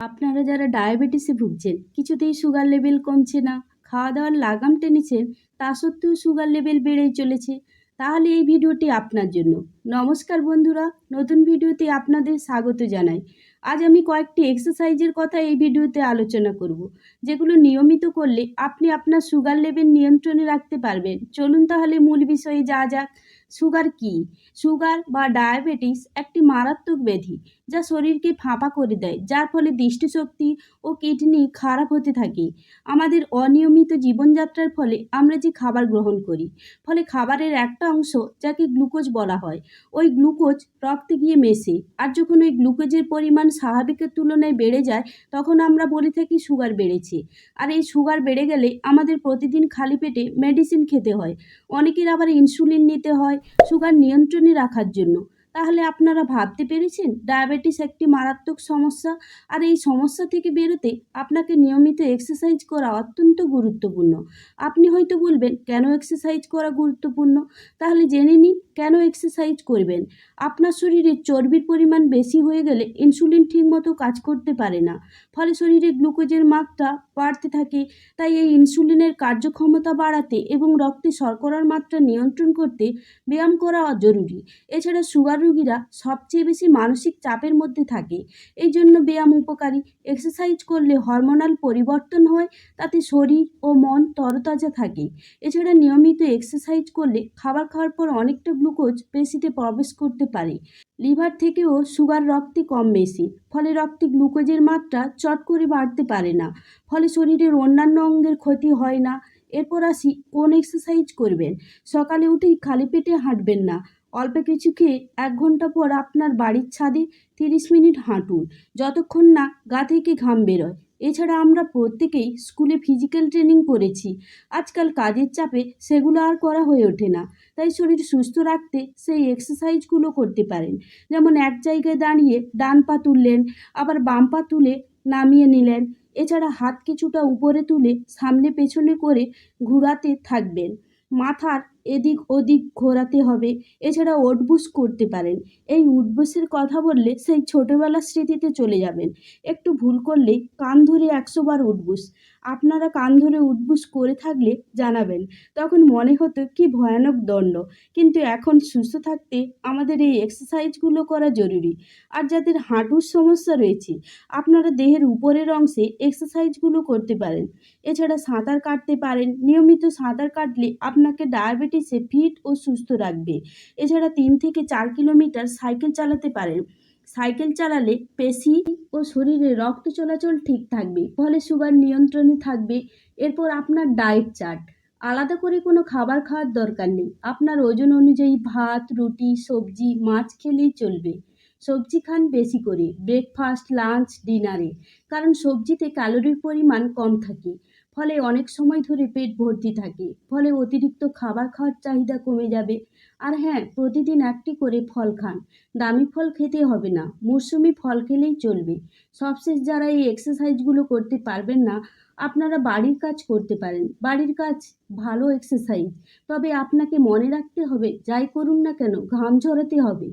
আপনারা যারা ডায়াবেটিসে ভুগছেন, কিছুতেই সুগার লেভেল কমছে না। খাওয়া দাওয়ার লাগাম টেনেছেন, তা সত্ত্বেও সুগার লেভেল বেড়েই চলেছে। তাহলে এই ভিডিওটি আপনার জন্য। নমস্কার বন্ধুরা, নতুন ভিডিওতে আপনাদের স্বাগত জানাই। আজ আমি কয়েকটি এক্সারসাইজের কথা এই ভিডিওতে আলোচনা করব, যেগুলো নিয়মিত করলে আপনি আপনার সুগার লেভেল নিয়ন্ত্রণে রাখতে পারবেন। চলুন তাহলে মূল বিষয়ে যা যাক। সুগার কি? সুগার বা ডায়াবেটিস একটি মারাত্মক ব্যাধি যা শরীরকে ফাঁপা করে দেয়, যার ফলে দৃষ্টিশক্তি ও কিডনি খারাপ হতে থাকে। আমাদের অনিয়মিত জীবনযাত্রার ফলে আমরা যে খাবার গ্রহণ করি, ফলে খাবারের একটা অংশ যাকে গ্লুকোজ বলা হয়, ওই গ্লুকোজ রক্তে গিয়ে মেশে, আর যখন ওই গ্লুকোজের পরিমাণ স্বাভাবিকের তুলনায় বেড়ে যায়, তখন আমরা বলে থাকি সুগার বেড়েছে। আর এই সুগার বেড়ে গেলে আমাদের প্রতিদিন খালি পেটে মেডিসিন খেতে হয়। অনেকের আবার ইনসুলিন নিতে হয় সুগার নিয়ন্ত্রণে রাখার জন্য। তাহলে আপনারা ভাবতে পেরেছেন ডায়াবেটিস একটি মারাত্মক সমস্যা? আর এই সমস্যা থেকে বেরোতে আপনাকে নিয়মিত এক্সারসাইজ করা অত্যন্ত গুরুত্বপূর্ণ। আপনি হয়তো বলবেন, কেন এক্সারসাইজ করা গুরুত্বপূর্ণ? তাহলে জেনে নিন, কেন এক্সারসাইজ করবেন? আপনার শরীরে চর্বির পরিমাণ বেশি হয়ে গেলে ইনসুলিন ঠিকমতো কাজ করতে পারে না। ফলে শরীরে গ্লুকোজের মাত্রা বাড়তে থাকে, তাই এই ইনসুলিনের কার্যক্ষমতা বাড়াতে এবং রক্তে শর্করার মাত্রা নিয়ন্ত্রণ করতে ব্যায়াম করা জরুরি। এছাড়া সুগার রোগীরা সবচেয়ে বেশি মানসিক চাপের মধ্যে থাকে। এই জন্য ব্যায়াম উপকারী। এক্সারসাইজ করলে হরমোনাল পরিবর্তন হয়, তাতে শরীর ও মন তরতাজা থাকে। এছাড়া নিয়মিত এক্সারসাইজ করলে খাবার খাওয়ার পর অনেকটা গ্লুকোজ পেশিতে প্রবেশ করতে পারে। লিভার থেকেও সুগার রক্তে কম বেশি, ফলে রক্তে গ্লুকোজের মাত্রা চট করে বাড়তে পারে না, ফলে শরীরের অন্যান্য অঙ্গের ক্ষতি হয় না। এরপর আসি কোন এক্সারসাইজ করবেন? সকালে উঠেই খালি পেটে হাঁটবেন না অল্প কিছু খেয়ে এক ঘণ্টা পর আপনার বাড়ির ছাদে তিরিশ মিনিট হাঁটুন। যতক্ষণ না গা থেকে ঘাম বেরোয়। এছাড়া আমরা প্রত্যেকেই স্কুলে ফিজিক্যাল ট্রেনিং করেছি। আজকাল কাজের চাপে সেগুলো আর করা হয়ে ওঠে না। তাই শরীর সুস্থ রাখতে সেই এক্সারসাইজগুলো করতে পারেন। যেমন এক জায়গায় দাঁড়িয়ে ডান পা তুললেন, আবার বাম পা তুলে নামিয়ে নিলেন। এছাড়া হাত কিছুটা উপরে তুলে সামনে পেছনে করে ঘোরাতে থাকবেন। মাথার এদিক ওদিক ঘোরাতে হবে। এছাড়া উঠবুস করতে পারেন। এই উঠবুসের কথা বললে সেই ছোটোবেলার স্মৃতিতে চলে যাবেন। একটু ভুল করলেই কান ধরে একশো বার উঠবুস আপনারা কান ধরে উঠবুস করে থাকলে জানাবেন। তখন মনে হতো কি ভয়ানক দণ্ড। কিন্তু এখন সুস্থ থাকতে আমাদের এই এক্সারসাইজগুলো করা জরুরি। আর যাদের হাঁটুর সমস্যা রয়েছে, আপনারা দেহের উপরের অংশে এক্সারসাইজগুলো করতে পারেন। এছাড়া সাঁতার কাটতে পারেন। নিয়মিত সাঁতার কাটলে আপনাকে ডায়াবেটিসে ফিট ও সুস্থ রাখবে। এছাড়া তিন থেকে চার কিলোমিটার সাইকেল চালাতে পারেন। সাইকেল চালালে পেশি ও শরীরে রক্ত চলাচল ঠিক থাকবে, ফলে সুগার নিয়ন্ত্রণে থাকবে। এরপর আপনার ডায়েট চার্ট। আলাদা করে কোনো খাবার খাওয়ার দরকার নেই। আপনার ওজন অনুযায়ী ভাত, রুটি, সবজি, মাছ খেলেই চলবে। সবজি খান বেশি করে, ব্রেকফাস্ট, লাঞ্চ, ডিনারে। কারণ সবজিতে ক্যালোরির পরিমাণ কম থাকে। ফলে অনেক সময় ধরে পেট ভর্তি থাকে। ফলে অতিরিক্ত খাবার খাওয়ার চাহিদা কমে যাবে। আর হ্যাঁ প্রতিদিন একটি করে ফল খান। দামি ফল খেতে হবে না। মরশুমি ফল খেলেই চলবে। সবশেষ যারা এই এক্সারসাইজগুলো করতে পারবেন না, আপনারা বাড়ির কাজ করতে পারেন। বাড়ির কাজ ভালো এক্সারসাইজ তবে আপনাকে মনে রাখতে হবে, যাই করুন না কেন, ঘাম ঝরাতে হবে।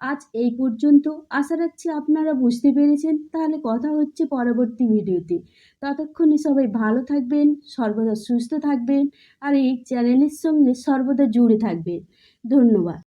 আজ এই পর্যন্ত। আশা রাখছি আপনারা বুঝতে পেরেছেন। তাহলে কথা হচ্ছে পরবর্তী ভিডিওতে। ততক্ষণে সবাই ভালো থাকবেন, সর্বদা সুস্থ থাকবেন, আর এই চ্যানেলের সঙ্গে সর্বদা জুড়ে থাকবেন। ধন্যবাদ।